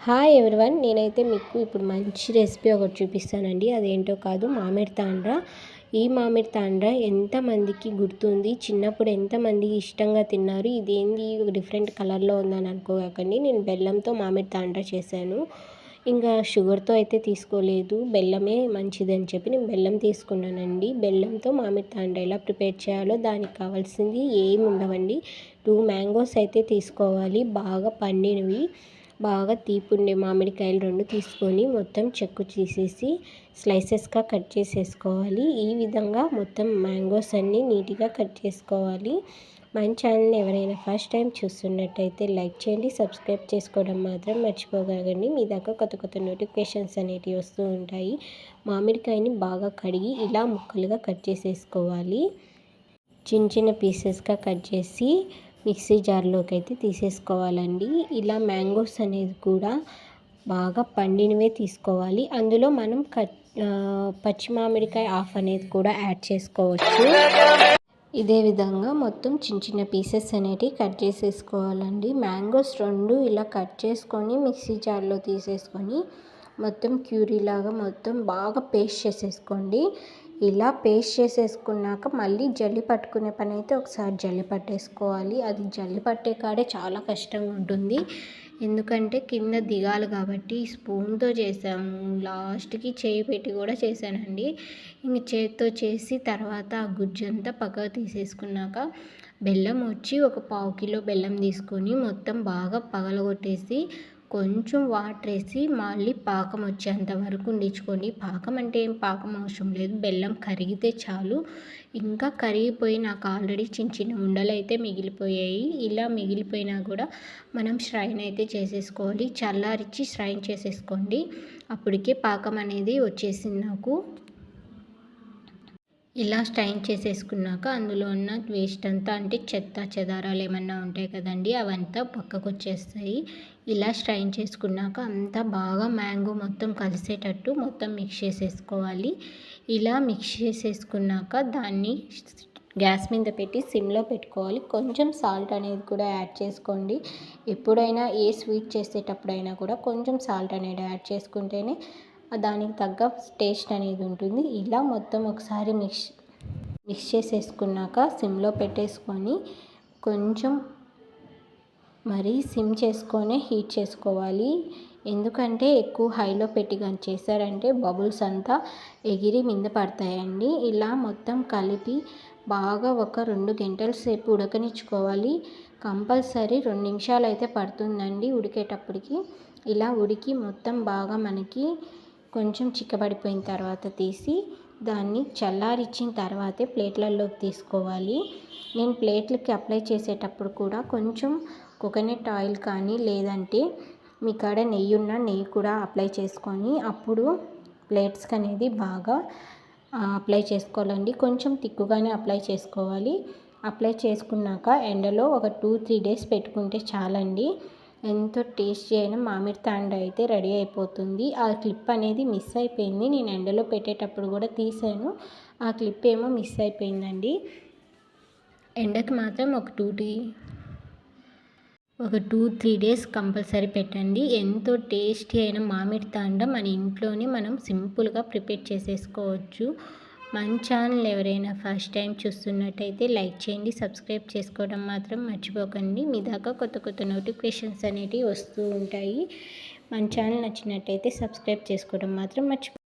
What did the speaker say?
Hi everyone నేనైతే మీకు ఇప్పుడు మంచి రెసిపీ ఒకటి చూపిస్తానండి. అదేంటో కాదు మామిడి తాండ్ర. ఈ మామిడి తాండ్ర ఎంతమందికి గుర్తుంది? చిన్నప్పుడు ఎంతమంది ఇష్టంగా తిన్నారు? ఇదేంది? డిఫరెంట్ కలర్లో ఉందని అనుకోకండి. నేను బెల్లంతో మామిడి తాండ్ర చేశాను. ఇంకా షుగర్తో అయితే తీసుకోలేదు. బెల్లమే మంచిదని చెప్పి నేను బెల్లం తీసుకున్నానండి. బెల్లంతో మామిడి తాండ్ర ఎలా ప్రిపేర్ చేయాలో దానికి కావాల్సింది ఏమి ఉండవండి. టూ మ్యాంగోస్ అయితే తీసుకోవాలి. బాగా పండినవి. బాగా తీపుండే మామిడికాయలు రెండు తీసుకొని మొత్తం చెక్కు తీసేసి స్లైసెస్గా కట్ చేసేసుకోవాలి. ఈ విధంగా మొత్తం మ్యాంగోస్ అన్నీ నీట్గా కట్ చేసుకోవాలి. మన ఛానల్ని ఎవరైనా ఫస్ట్ టైం చూస్తున్నట్టయితే లైక్ చేయండి సబ్స్క్రైబ్ చేసుకోవడం మాత్రం మర్చిపోగలండి మీ దగ్గర కొత్త కొత్త నోటిఫికేషన్స్ అనేటివి వస్తూ ఉంటాయి. మామిడికాయని బాగా కడిగి ఇలా ముక్కలుగా కట్ చేసేసుకోవాలి. చిన్న చిన్న పీసెస్గా కట్ చేసి మిక్సీ జార్లోకి అయితే తీసేసుకోవాలండి. ఇలా మ్యాంగోస్ అనేది కూడా బాగా పండినవే తీసుకోవాలి. అందులో మనం కట్ పచ్చి మామిడికాయ ఆఫ్ అనేది కూడా యాడ్ చేసుకోవచ్చు. ఇదే విధంగా మొత్తం చిన్న చిన్న పీసెస్ అనేటివి కట్ చేసేసుకోవాలండి. మ్యాంగోస్ రెండు ఇలా కట్ చేసుకొని మిక్సీ జార్లో తీసేసుకొని మొత్తం క్యూరీ లాగా మొత్తం బాగా పేస్ట్ చేసేసుకోండి. ఇలా పేస్ట్ చేసేసుకున్నాక మళ్ళీ జల్లి పట్టుకునే పని అయితే ఒకసారి జల్లి పట్టేసుకోవాలి. అది జల్లి పట్టే కాడే చాలా కష్టంగా ఉంటుంది. ఎందుకంటే కింద దిగాలి కాబట్టి స్పూన్తో చేసాము. లాస్ట్కి చేయి పెట్టి కూడా చేశానండి. ఇంక చేతితో చేసి తర్వాత ఆ గుజ్జంతా పక్కకు తీసేసుకున్నాక బెల్లం వచ్చి ఒక పావు కిలో బెల్లం తీసుకొని మొత్తం బాగా పగలగొట్టేసి కొంచెం వాటర్ వేసి మళ్ళీ పాకం వచ్చేంత వరకు ఉండించుకోండి పాకం అంటే ఏం పాకం అవసరం లేదు. బెల్లం కరిగితే చాలు. ఇంకా కరిగిపోయి నాకు ఆల్రెడీ చిన్న చిన్న ఉండలు అయితే మిగిలిపోయాయి. ఇలా మిగిలిపోయినా కూడా మనం శ్రైన్ అయితే చేసేసుకోవాలి. చల్లారిచ్చి శ్రైన్ చేసేసుకోండి. అప్పటికే పాకం అనేది వచ్చేసింది నాకు. ఇలా స్ట్రైన్ చేసేసుకున్నాక అందులో ఉన్న వేస్ట్ అంతా అంటే చెత్త చెదారాలు ఏమన్నా ఉంటాయి కదండి అవంతా పక్కకు వచ్చేస్తాయి ఇలా స్ట్రైన్ చేసుకున్నాక అంతా బాగా మ్యాంగో మొత్తం కలిసేటట్టు మొత్తం మిక్స్ చేసేసుకోవాలి. ఇలా మిక్స్ చేసేసుకున్నాక దాన్ని గ్యాస్ మీద పెట్టి సిమ్లో పెట్టుకోవాలి. కొంచెం సాల్ట్ అనేది కూడా యాడ్ చేసుకోండి. ఎప్పుడైనా ఏ స్వీట్ చేసేటప్పుడైనా కూడా కొంచెం సాల్ట్ అనేది యాడ్ చేసుకుంటేనే దానికి తగ్గ టేస్ట్ అనేది ఉంటుంది. ఇలా మొత్తం ఒకసారి మిక్స్ మిక్స్ చేసేసుకున్నాక సిమ్లో పెట్టేసుకొని కొంచెం మరీ సిమ్ చేసుకొని హీట్ చేసుకోవాలి. ఎందుకంటే ఎక్కువ హైలో పెట్టి కానీ చేశారంటే బబుల్స్ అంతా ఎగిరి మింద పడతాయండి. ఇలా మొత్తం కలిపి బాగా ఒక రెండు గంటల సేపు ఉడకనిచ్చుకోవాలి. కంపల్సరీ రెండు నిమిషాలు అయితే పడుతుందండి ఉడికేటప్పటికి. ఇలా ఉడికి మొత్తం బాగా మనకి కొంచెం చిక్కబడిపోయిన తర్వాత తీసి దాన్ని చల్లారిచ్చిన తర్వాతే ప్లేట్లలోకి తీసుకోవాలి. నేను ప్లేట్లకి అప్లై చేసేటప్పుడు కూడా కొంచెం కోకోనట్ ఆయిల్ కానీ లేదంటే మీ కాడ నెయ్యి ఉన్న నెయ్యి కూడా అప్లై చేసుకొని అప్పుడు ప్లేట్స్కి అనేది బాగా అప్లై చేసుకోవాలండి. కొంచెం తిక్కుగానే అప్లై చేసుకోవాలి. అప్లై చేసుకున్నాక ఎండలో ఒక టూ త్రీ డేస్ పెట్టుకుంటే చాలండి. ఎంతో టేస్టీ అయిన మామిడి తాండ అయితే రెడీ అయిపోతుంది. ఆ క్లిప్ అనేది మిస్ అయిపోయింది. నేను ఎండలో పెట్టేటప్పుడు కూడా తీసాను. ఆ క్లిప్ ఏమో మిస్ అయిపోయిందండి. ఎండకి మాత్రం ఒక టూ టీ ఒక టూ త్రీ డేస్ కంపల్సరీ పెట్టండి. ఎంతో టేస్టీ అయిన మామిడి తాండ మన ఇంట్లోనే మనం సింపుల్గా ప్రిపేర్ చేసేసుకోవచ్చు. మన ఛానల్ ఎవరైనా ఫస్ట్ టైం చూస్తున్నట్టయితే లైక్ చేయండి సబ్స్క్రైబ్ చేసుకోవడం మాత్రం మర్చిపోకండి. మీ దాకా కొత్త కొత్త నోటిఫికేషన్స్ అనేటివి వస్తూ ఉంటాయి. మన ఛానల్ నచ్చినట్టయితే సబ్స్క్రైబ్ చేసుకోవడం మాత్రం మర్చిపో